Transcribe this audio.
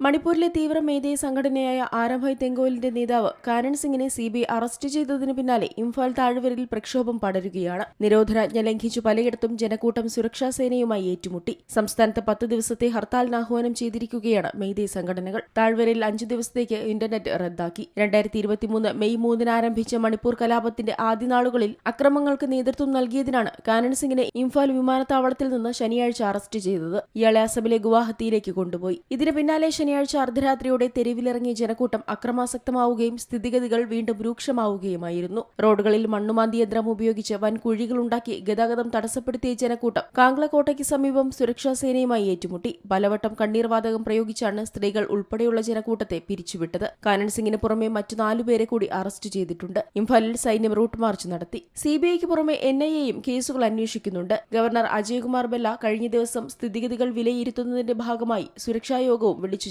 മണിപ്പൂരിലെ തീവ്ര മേധേയ സംഘടനയായ ആരംഭായ് തെങ്കോലിന്റെ നേതാവ് കാരൺ സിംഗിനെ സി ബി അറസ്റ്റ് ചെയ്തതിന് പിന്നാലെ ഇംഫാൽ താഴ്വരയിൽ പ്രക്ഷോഭം പടരുകയാണ്. നിരോധനാജ്ഞ ലംഘിച്ചു പലയിടത്തും ജനക്കൂട്ടം സുരക്ഷാ സേനയുമായി ഏറ്റുമുട്ടി. സംസ്ഥാനത്ത് പത്ത് ദിവസത്തെ ഹർത്താലിന് ആഹ്വാനം ചെയ്തിരിക്കുകയാണ് മേധേയ സംഘടനകൾ. താഴ്വരയിൽ അഞ്ചു ദിവസത്തേക്ക് ഇന്റർനെറ്റ് റദ്ദാക്കി. രണ്ടായിരത്തി ഇരുപത്തിമൂന്ന് മെയ് മൂന്നിന് ആരംഭിച്ച മണിപ്പൂർ കലാപത്തിന്റെ ആദ്യ നാളുകളിൽ അക്രമങ്ങൾക്ക് നേതൃത്വം നൽകിയതിനാണ് കാനൺ സിംഗിനെ ഇംഫാൽ വിമാനത്താവളത്തിൽ നിന്ന് ശനിയാഴ്ച അറസ്റ്റ് ചെയ്തത്. ഇയാളെ അസമിലെ ഗുവാഹത്തിയിലേക്ക് കൊണ്ടുപോയി. ഇതിന് പിന്നാലെ ശനിയാഴ്ച അർദ്ധരാത്രിയോടെ തെരുവിലിറങ്ങിയ ജനക്കൂട്ടം അക്രമാസക്തമാവുകയും സ്ഥിതിഗതികൾ വീണ്ടും രൂക്ഷമാവുകയുമായിരുന്നു. റോഡുകളിൽ മണ്ണുമാന്തി യന്ത്രം ഉപയോഗിച്ച് വൻ കുഴികളുണ്ടാക്കി ഗതാഗതം തടസ്സപ്പെടുത്തിയ ജനക്കൂട്ടം കാംഗ്ലക്കോട്ടയ്ക്ക് സമീപം സുരക്ഷാ സേനയുമായി ഏറ്റുമുട്ടി. പലവട്ടം കണ്ണീർ വാതകം പ്രയോഗിച്ചാണ് സ്ത്രീകൾ ഉൾപ്പെടെയുള്ള ജനക്കൂട്ടത്തെ പിരിച്ചുവിട്ടത്. കാനൻ സിംഗിന് പുറമെ മറ്റു നാലുപേരെ കൂടി അറസ്റ്റ് ചെയ്തിട്ടുണ്ട്. ഇംഫാലിൽ സൈന്യം റൂട്ട് മാർച്ച് നടത്തി. സിബിഐക്ക് പുറമെ എൻ ഐ എയും കേസുകൾ അന്വേഷിക്കുന്നുണ്ട്. ഗവർണർ അജയ്കുമാർ ബെല്ല കഴിഞ്ഞ ദിവസം സ്ഥിതിഗതികൾ വിലയിരുത്തുന്നതിന്റെ ഭാഗമായി സുരക്ഷാ യോഗവും വിളിച്ചു